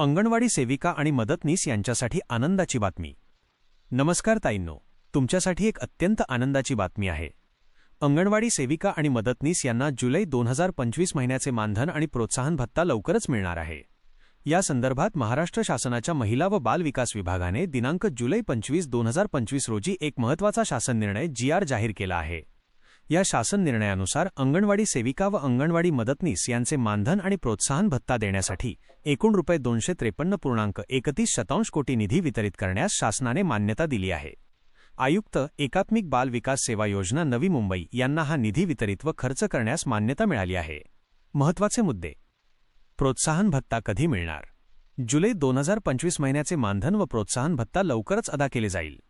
अंगणवाडी सेविका आणि मदतनीस यांच्यासाठी आनंदाची बातमी. नमस्कार ताईंनो तुमच्यासाठी एक अत्यंत आनंदाची बातमी आहे. अंगणवाडी सेविका आणि मदतनीस यांना जुलै दोन हजार पंचवीस महिन्याचे मानधन आणि प्रोत्साहन भत्ता लवकरच मिळणार आहे. या संदर्भात महाराष्ट्र शासनाच्या महिला व बाल विकास विभागाने दिनांक जुलै पंचवीस दोन हजार पंचवीस रोजी एक महत्त्वाचा शासन निर्णय जी आर जाहीर केला आहे. या शासन निर्णयानुसार अंगणवाडी सेविका व अंगणवाडी मदतनीस यांचे मानधन आणि प्रोत्साहन भत्ता देण्यासाठी एकूण रुपये दोनशे त्रेपन्न पूर्णांक एकतीस शतांश कोटी निधी वितरित करण्यास शासनाने मान्यता दिली आहे. आयुक्त एकात्मिक बाल विकास सेवा योजना नवी मुंबई यांना हा निधी वितरित व खर्च करण्यास मान्यता मिळाली आहे. महत्त्वाचे मुद्दे. प्रोत्साहन भत्ता कधी मिळणार? जुलै दोन हजार पंचवीस महिन्याचे मानधन व प्रोत्साहन भत्ता लवकरच अदा केले जाईल.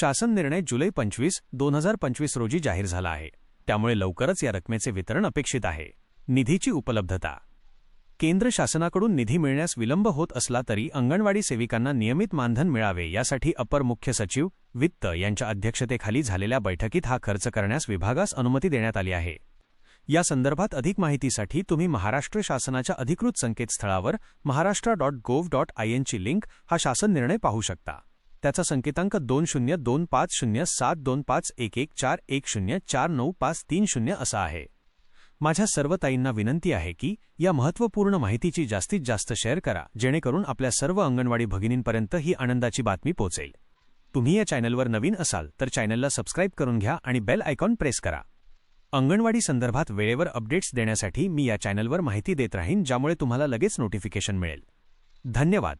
शासन निर्णय जुलै पंचवीस दोन हजार पंचवीस रोजी जाहीर झाला आहे. त्यामुळे लवकरच या रकमेचे वितरण अपेक्षित आहे. निधीची उपलब्धता. केंद्र शासनाकडून निधी मिळण्यास विलंब होत असला तरी अंगणवाडी सेविकांना नियमित मानधन मिळावे यासाठी अपर मुख्य सचिव वित्त यांच्या अध्यक्षतेखाली झालेल्या बैठकीत हा खर्च करण्यास विभागास अनुमती देण्यात आली आहे. या संदर्भात अधिक माहितीसाठी तुम्ही महाराष्ट्र शासनाच्या अधिकृत संकेतस्थळावर Maharashtra dot gov dot I एनची link हा शासन निर्णय पाहू शकता. त्याचा संकेतांक दोन शून्य दोन पाच शून्य सात दोन पाच एक एक चार एक शून्य चार नऊ पाच तीन शून्य असा आहे. माझ्या सर्व ताईंना विनंती आहे की या महत्त्वपूर्ण माहितीची जास्तीत जास्त शेअर करा जेणेकरून आपल्या सर्व अंगणवाडी भगिनींपर्यंत ही आनंदाची बातमी पोहोचेल तुम्ही या चॅनलवर नवीन असाल तर चॅनलला सबस्क्राईब करून घ्या आणि बेल आयकॉन प्रेस करा. अंगणवाडी संदर्भात वेळेवर अपडेट्स देण्यासाठी मी या चॅनलवर माहिती देत राहीन ज्यामुळे तुम्हाला लगेच नोटिफिकेशन मिळेल. धन्यवाद!